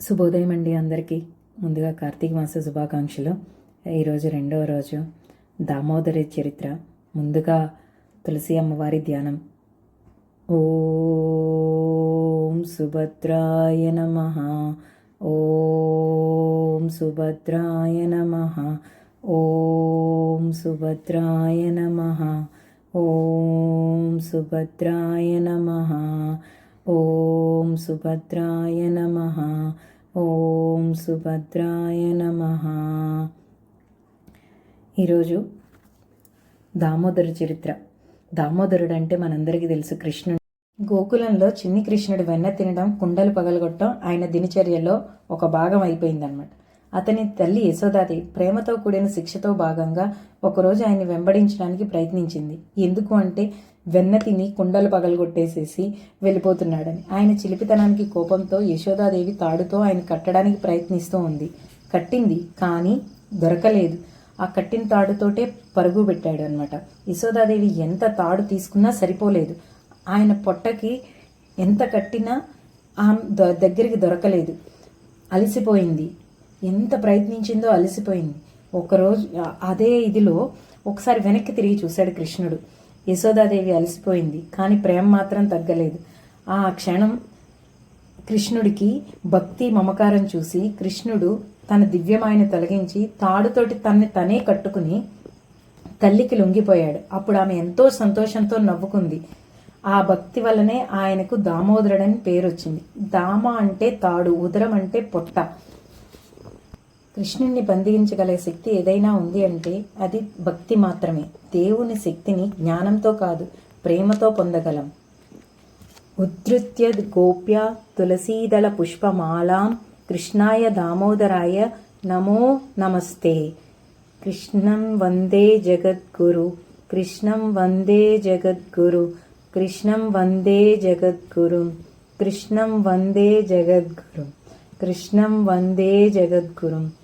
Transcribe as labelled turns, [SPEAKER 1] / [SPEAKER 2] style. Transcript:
[SPEAKER 1] శుభోదయం అండి అందరికీ. ముందుగా కార్తీక మాస శుభాకాంక్షలు. ఈరోజు రెండవ రోజు దామోదరి చరిత్ర. ముందుగా తులసి అమ్మవారి ధ్యానం. ఓం సుభద్రాయ నమ. ఓం సుభద్రాయ నమ. ఓం సుభద్రాయ నమ. ఓం సుభద్రాయ నమ. ఓం సుభద్రాయ నమ. ఓం సుభద్రాయ నమ. ఈరోజు దామోదర చరిత్ర. దామోదరుడు అంటే మనందరికీ తెలుసు కృష్ణుడు. గోకులంలో చిన్ని కృష్ణుడు వెన్న తినడం కుండలు పగలగొట్టడం ఆయన దినచర్యలో ఒక భాగం అయిపోయిందన్నమాట. అతని తల్లి యశోదాది ప్రేమతో కూడిన శిక్షతో భాగంగా ఒకరోజు ఆయన్ని వెంబడించడానికి ప్రయత్నించింది. ఎందుకు అంటే వెన్న తిని కుండలు పగలగొట్టేసేసి వెళ్ళిపోతున్నాడని. ఆయన చిలిపితనానికి కోపంతో యశోదాదేవి తాడుతో ఆయన కట్టడానికి ప్రయత్నిస్తూ ఉంది. కట్టింది కానీ దొరకలేదు. ఆ కట్టిన తాడుతోటే పరుగు పెట్టాడు అనమాట యశోదాదేవి ఎంత తాడు తీసుకున్నా సరిపోలేదు. ఆయన పొట్టకి ఎంత కట్టినా ఆ ద- దగ్గరికి దొరకలేదు. అలసిపోయింది. ఎంత ప్రయత్నించిందో అలసిపోయింది. ఒకరోజు అదే ఇదిలో ఒకసారి వెనక్కి తిరిగి చూశాడు కృష్ణుడు. యశోదాదేవి అలసిపోయింది కానీ ప్రేమ మాత్రం తగ్గలేదు. ఆ క్షణం కృష్ణుడికి భక్తి మమకారం చూసి కృష్ణుడు తన దివ్యమాయను తొలగించి తాడుతోటి తన్ని తనే కట్టుకుని తల్లికి లొంగిపోయాడు. అప్పుడు ఆమె ఎంతో సంతోషంతో నవ్వుకుంది. ఆ భక్తి వల్లనే ఆయనకు దామోదరుడని పేరు వచ్చింది దామ అంటే తాడు ఉదరం అంటే పొట్ట. కృష్ణుణ్ణి బంధించగల శక్తి ఏదైనా ఉంది అంటే అది భక్తి మాత్రమే. దేవుని శక్తిని జ్ఞానంతో కాదు ప్రేమతో పొందగలం. ఉద్ధృత్య గోప్య తులసీదళ పుష్పమాలాం కృష్ణాయ దామోదరాయ నమో నమస్తే. కృష్ణం వందే జగద్గురు కృష్ణం వందే జగద్గురు కృష్ణం వందే జగద్గురు కృష్ణం వందే జగద్గురు కృష్ణం వందే జగద్గురు.